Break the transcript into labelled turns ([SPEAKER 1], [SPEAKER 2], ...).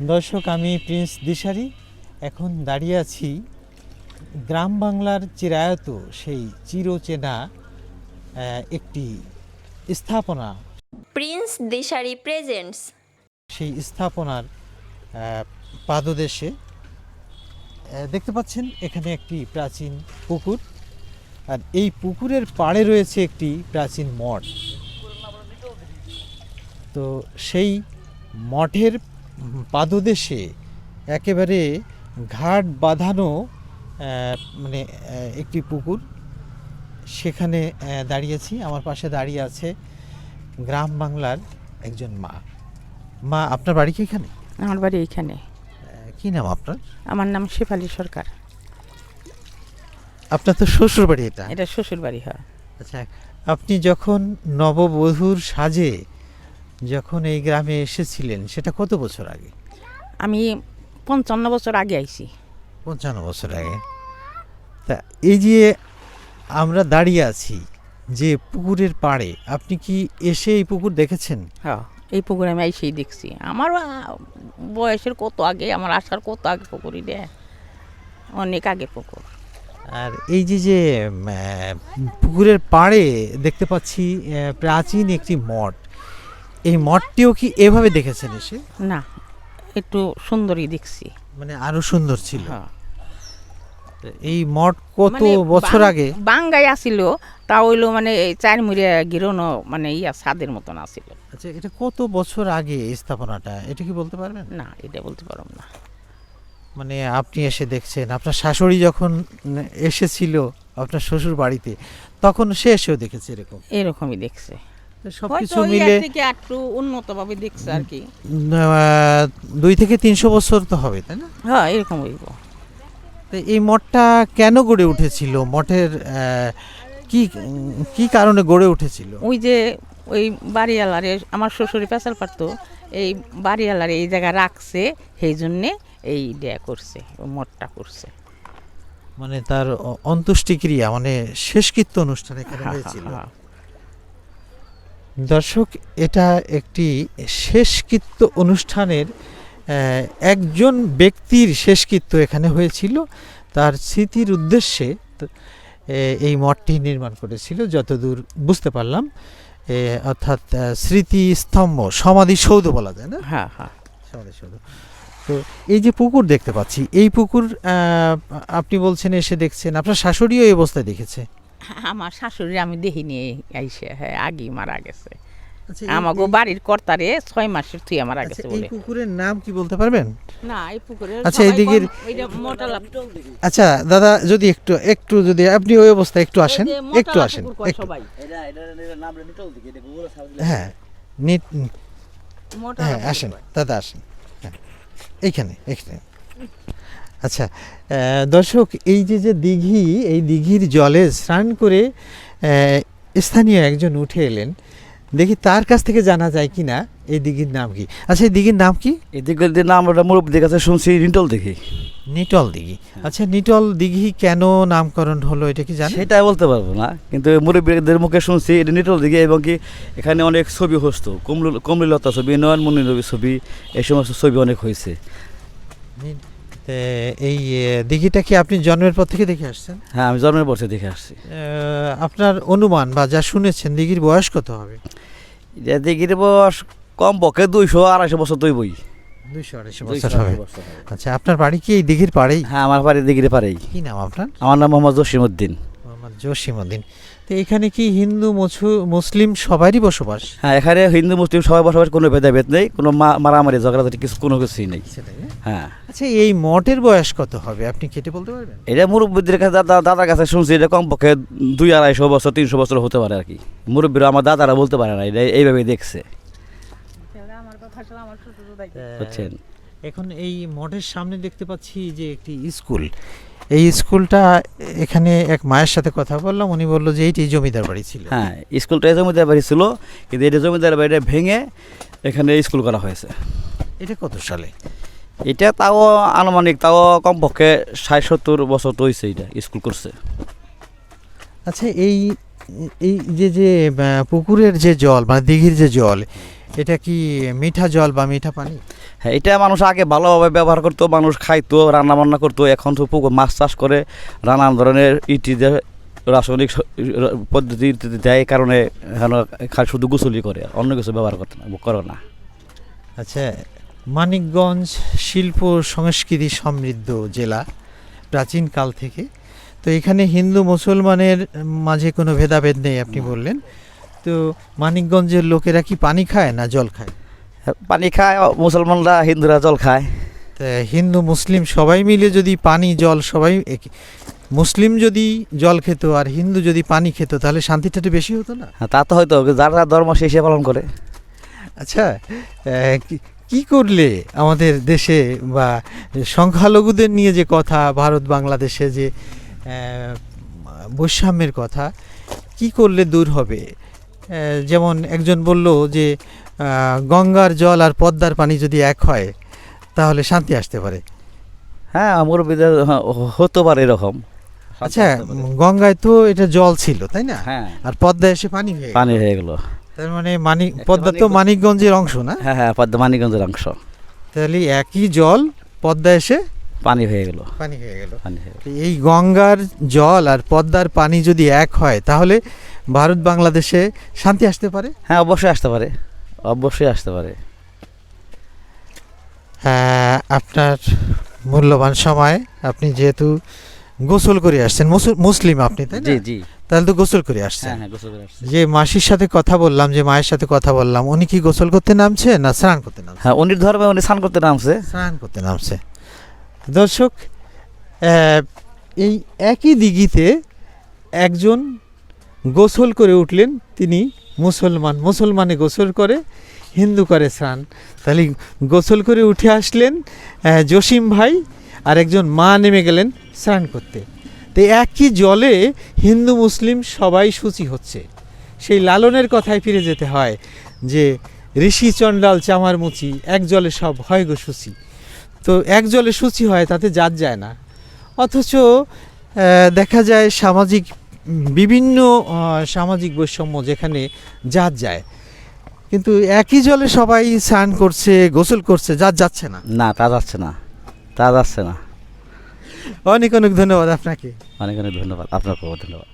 [SPEAKER 1] দর্শক আমি প্রিন্স দিশারি। এখন দাঁড়িয়ে আছি গ্রাম বাংলার চিরায়ত সেই চিরচেনা একটি স্থাপনা।
[SPEAKER 2] Prince Dishari presents.
[SPEAKER 1] সেই স্থাপনার পাদদেশে দেখতে পাচ্ছেন এখানে একটি প্রাচীন পুকুর। আর এই পুকুরের পাড়ে রয়েছে একটি প্রাচীন মঠ। তো সেই মঠের পাদদেশে একেবারে ঘাট বাঁধানো মানে একটি পুকুর। সেখানে দাঁড়িয়েছি আমার পাশে দাঁড়িয়ে আছে গ্রাম বাংলার একজন মা। মা আপনার বাড়ি কি এখানে?
[SPEAKER 3] আমার বাড়ি এইখানে
[SPEAKER 1] আহ, কি নাম আপনার?
[SPEAKER 3] আমার নাম শেফালি সরকার।
[SPEAKER 1] আপনার তো শ্বশুর বাড়ি এটা।
[SPEAKER 3] এটা শ্বশুর বাড়ি হয়।
[SPEAKER 1] আচ্ছা আপনি যখন নববধূর সাজে যখন এই গ্রামে এসেছিলেন সেটা কত বছর আগে?
[SPEAKER 3] আমি পঞ্চান্ন বছর আগে আইছি।
[SPEAKER 1] পঞ্চান্ন বছর আগে। তা এই যে আমরা দাঁড়িয়ে আছি যে পুকুরের পাড়ে আপনি কি এসে এই পুকুর দেখেছেন?
[SPEAKER 3] হ্যাঁ এই পুকুরে আমি আইসেই দেখছি। আমার বয়সের কত আগে আমার আসার কত আগে পুকুরই দে অনেক আগে পুকুর।
[SPEAKER 1] আর এই যে যে পুকুরের পাড়ে দেখতে পাচ্ছি প্রাচীন একটি মঠ। এই মঠটিও কি এভাবে দেখেছেন এসে?
[SPEAKER 3] না একটু সুন্দরই দেখছি।
[SPEAKER 1] মানে আরও সুন্দর ছিল।
[SPEAKER 3] হ্যাঁ।
[SPEAKER 1] এই মঠ কত
[SPEAKER 3] মানে
[SPEAKER 1] বছর আগে?
[SPEAKER 3] বাঙ্গাই আসিল তা হইল মানে চার মুড়িয়া গিরনো মানে ইয়া ছাদের মতন আসিল।
[SPEAKER 1] আচ্ছা এটা কত বছর আগে স্থাপনাটা? এটা কি বলতে পারবেন?
[SPEAKER 3] না এটা বলতে পারব না।
[SPEAKER 1] মানে আপনি এসে দেখছেন আপনার শাশুড়ি যখন এসেছিল আপনার শ্বশুর বাড়িতে তখন সে এসেও দেখেছে এরকম?
[SPEAKER 3] এরকমই দেখছে।
[SPEAKER 1] সব
[SPEAKER 3] হয়তো
[SPEAKER 1] কিছু
[SPEAKER 3] ওই
[SPEAKER 1] মিলে
[SPEAKER 3] থেকে একটু উন্নত ভাবে দেখছে আর কি।
[SPEAKER 1] দুই থেকে তিনশো বছর তো হবে তাই না?
[SPEAKER 3] হ্যাঁ এরকম হইব।
[SPEAKER 1] এই মঠটা কেন গড়ে উঠেছিল? মঠের কি কি কারণে গড়ে উঠেছিল?
[SPEAKER 3] ওই যে ওই বাড়িওয়ালারে আমার শ্বশুরি পেঁচাল পারতো এই বাড়িওয়ালারে এই জায়গা রাখছে সেই জন্যে এই দেয়া করছে মঠটা করছে।
[SPEAKER 1] মানে তার অ- অন্ত্যেষ্টিক্রিয়া মানে শেষকৃত্য অনুষ্ঠান এখানে
[SPEAKER 3] হ্যাঁ,
[SPEAKER 1] হয়েছিল।
[SPEAKER 3] হ্যাঁ,
[SPEAKER 1] দর্শক এটা একটি শেষকৃত্য অনুষ্ঠানের একজন ব্যক্তির শেষকৃত্য এখানে হয়েছিল। তার স্মৃতির উদ্দেশ্যে এই মঠটি নির্মাণ করেছিল যতদূর বুঝতে পারলাম। অর্থাৎ স্মৃতিস্তম্ভ সমাধিসৌধ বলা যায় না?
[SPEAKER 3] হ্যাঁ হ্যাঁ।
[SPEAKER 1] সমাধিসৌধ তো এই যে পুকুর দেখতে পাচ্ছি এই পুকুর আপনি বলছেন এসে দেখছেন আপনার শাশুড়িও এই অবস্থায় দেখেছে?
[SPEAKER 3] আমার শাশুড়ি আমি দেখিনি আইসে হ্যাঁ আগেই মারা গেছে।
[SPEAKER 1] আচ্ছা,
[SPEAKER 3] আমাগো বাড়ির কর্তারে ছয় মাসের তুই মারা
[SPEAKER 1] আচ্ছা,
[SPEAKER 3] গেছে
[SPEAKER 1] এই পুকুরের নাম কি বলতে পারবেন?
[SPEAKER 3] না এই পুকুরে
[SPEAKER 1] আচ্ছা, এই দিকের- আচ্ছা দাদা যদি একটু একটু যদি আপনি ওই অবস্থায় একটু আসেন একটু আসেন একটু। হ্যাঁ নিট হ্যাঁ আসেন দাদা আসেন। হ্যাঁ, এইখানে এইখানে। আচ্ছা দর্শক এই যে যে দিঘি এই দিঘির জলে স্নান করে স্থানীয় একজন উঠে এলেন। দেখি তার কাছ থেকে জানা যায় কি না এই দিঘির নাম কি। আচ্ছা এই দিঘির নাম কি?
[SPEAKER 4] এদিকে যে নাম ওটা মুরব্বীদের কাছে শুনছি রিন্টল দিঘি।
[SPEAKER 1] নিটল দিঘি। আচ্ছা নিটল দিঘি কেন নামকরণ হলো এটা কি জানেন?
[SPEAKER 4] সেটা বলতে পারব না কিন্তু মুরব্বীদের মুখে শুনছি এটা নিটল দিঘি এবং কি এখানে অনেক ছবি হস্ত কমল কমলীলতা ছবি নয়নমণি রবি ছবি এই সমস্ত ছবি অনেক হয়েছে।
[SPEAKER 1] এই দিঘিটা কি আপনি জন্মের পর থেকে দেখে আসছেন?
[SPEAKER 4] হ্যাঁ আমি জন্মের পর থেকে দেখে আসছি।
[SPEAKER 1] আপনার অনুমান বা যা শুনেছেন দিঘির বয়স কত হবে?
[SPEAKER 4] এটা দিঘির বয়স কম পক্ষে দুইশো আড়াইশো বছর তুই বই।
[SPEAKER 1] দুইশো আড়াইশো বছর হবে। আচ্ছা আপনার বাড়ি কি এই দিঘির পাড়েই?
[SPEAKER 4] হ্যাঁ আমার বাড়ি দিঘিরে পারেই
[SPEAKER 1] কি নাম আপনার?
[SPEAKER 4] আমার নাম মোহাম্মদ জসিমউদ্দিন।
[SPEAKER 1] মোহাম্মদ জসিমউদ্দিন। তো এখানে কি হিন্দু মুসলিম সবারই বসবাস?
[SPEAKER 4] হ্যাঁ এখানে হিন্দু মুসলিম সবাই বসবাস কোনো ভেদাভেদ নেই কোনো মা- মারামারি ঝগড়াঝাটি কিছু কোনো কিছুই নেই। হ্যাঁ।
[SPEAKER 1] আচ্ছা এই মঠের বয়স কত হবে? আপনি কেটে বলতে পারবেন?
[SPEAKER 4] এটা মুরব্বীদের কাছে দাদা দাদার কাছে শুনছি এটা কমপক্ষে দুই আড়াইশো বছর তিনশো বছর হতে পারে আর কি। মুরব্বীরা আমার দাদারা বলতে পারে না এটা এইভাবে দেখছে। বুঝছেন
[SPEAKER 1] এখন এই মঠের সামনে দেখতে পাচ্ছি যে একটি স্কুল। এই স্কুলটা এখানে এক মায়ের সাথে কথা বললাম উনি বলল যে এইটি জমিদার বাড়ি ছিল।
[SPEAKER 4] হ্যাঁ স্কুলটা জমিদার বাড়ি ছিল কিন্তু এটা জমিদার বাড়িটা ভেঙে এখানে স্কুল করা হয়েছে।
[SPEAKER 1] এটা কত সালে?
[SPEAKER 4] এটা তাও আনুমানিক তাও কমপক্ষে ষাট সত্তর বছর তো হয়েছে এটা স্কুল করছে।
[SPEAKER 1] আচ্ছা এই এই যে যে পুকুরের যে জল মানে দিঘির যে জল এটা কি মিঠা জল বা মিঠা পানি?
[SPEAKER 4] হ্যাঁ এটা মানুষ আগে ভালোভাবে ব্যবহার করতো মানুষ খাইতো রান্না বান্না করতো। এখন তো পুকুর মাছ চাষ করে নানান ধরনের ইটি রাসায়নিক পদ্ধতি দেয় কারণে শুধু গোসলই করে অন্য কিছু ব্যবহার করতে না করে না।
[SPEAKER 1] আচ্ছা মানিকগঞ্জ শিল্প সংস্কৃতি সমৃদ্ধ জেলা প্রাচীনকাল থেকে তো এখানে হিন্দু মুসলমানের মাঝে কোনো ভেদাভেদ নেই আপনি বললেন। তো মানিকগঞ্জের লোকেরা কি পানি খায় না জল খায়?
[SPEAKER 4] পানি খায় মুসলমানরা হিন্দুরা জল খায়।
[SPEAKER 1] তা হিন্দু মুসলিম সবাই মিলে যদি পানি জল সবাই এক- মুসলিম যদি জল খেত আর হিন্দু যদি পানি খেত তাহলে শান্তিটা একটু বেশি হতো না?
[SPEAKER 4] হ্যাঁ, তা তো হয়তো যারা ধর্ম সে সে পালন করে।
[SPEAKER 1] আচ্ছা কি- করলে আমাদের দেশে বা সংখ্যালঘুদের নিয়ে যে কথা ভারত বাংলাদেশে যে বৈষম্যের কথা কি করলে দূর হবে? যেমন একজন বলল যে গঙ্গার জল আর পদ্মার পানি যদি এক হয় তাহলে শান্তি আসতে পারে।
[SPEAKER 4] হ্যাঁ মুরব্বীদের হ্যাঁ, হতে পারে এরকম।
[SPEAKER 1] আচ্ছা গঙ্গায় তো এটা জল ছিল তাই না?
[SPEAKER 4] হ্যাঁ।
[SPEAKER 1] আর পদ্মা এসে পানি হয়ে
[SPEAKER 4] পানি হয়ে গেল।
[SPEAKER 1] তার মানে মানিক পদ্মা তো মানিকগঞ্জের অংশ না?
[SPEAKER 4] হ্যাঁ হ্যাঁ পদ্মা মানিকগঞ্জের অংশ।
[SPEAKER 1] তাহলে একই জল পদ্মা এসে
[SPEAKER 4] পানি হয়ে গেল।
[SPEAKER 1] পানি হয়ে গেল।
[SPEAKER 4] পানি হয়ে গেল।
[SPEAKER 1] এই গঙ্গার জল আর পদ্মার পানি যদি এক হয় তাহলে ভারত বাংলাদেশে শান্তি আসতে পারে?
[SPEAKER 4] হ্যাঁ অবশ্যই আসতে পারে। অবশ্যই আসতে পারে।
[SPEAKER 1] হ্যাঁ আপনার মূল্যবান সময় আপনি যেহেতু গোসল করে আসছেন মুসলিম আপনি তাই
[SPEAKER 4] জি জি।
[SPEAKER 1] তাহলে তো গোসল করে আসছেন।
[SPEAKER 4] হ্যাঁ হ্যাঁ গোসল করে আসছে।
[SPEAKER 1] যে মাসির সাথে কথা বললাম যে মায়ের সাথে কথা বললাম উনি কি গোসল করতে নামছে না স্নান করতে নামছে?
[SPEAKER 4] হ্যাঁ উনি ধর্মে উনি স্নান করতে নামছে।
[SPEAKER 1] স্নান করতে নামছে। দর্শক এই একই দিঘিতে একজন গোসল করে উঠলেন। তিনি মুসলমান, মুসলমানে গোসল করে, হিন্দু করে স্নান। তাহলে গোসল করে উঠে আসলেন জসিম ভাই আর একজন মা নেমে গেলেন স্নান করতে। তো একই জলে হিন্দু, মুসলিম সবাই সূচি হচ্ছে। সেই লালনের কথায় ফিরে যেতে হয় যে, ঋষি চণ্ডাল চামার মুচি এক জলে সব হয় গো সূচি। তো এক জলে সূচি হয় তাতে জাত যায় না। অথচ দেখা যায় সামাজিক বিভিন্ন সামাজিক বৈষম্য যেখানে জাত যায়। কিন্তু একই জলে সবাই স্নান করছে গোসল করছে জাত যাচ্ছে না।
[SPEAKER 4] না তা যাচ্ছে না। তা যাচ্ছে না।
[SPEAKER 1] অনেক অনেক ধন্যবাদ আপনাকে।
[SPEAKER 4] অনেক অনেক ধন্যবাদ। আপনাকেও ধন্যবাদ।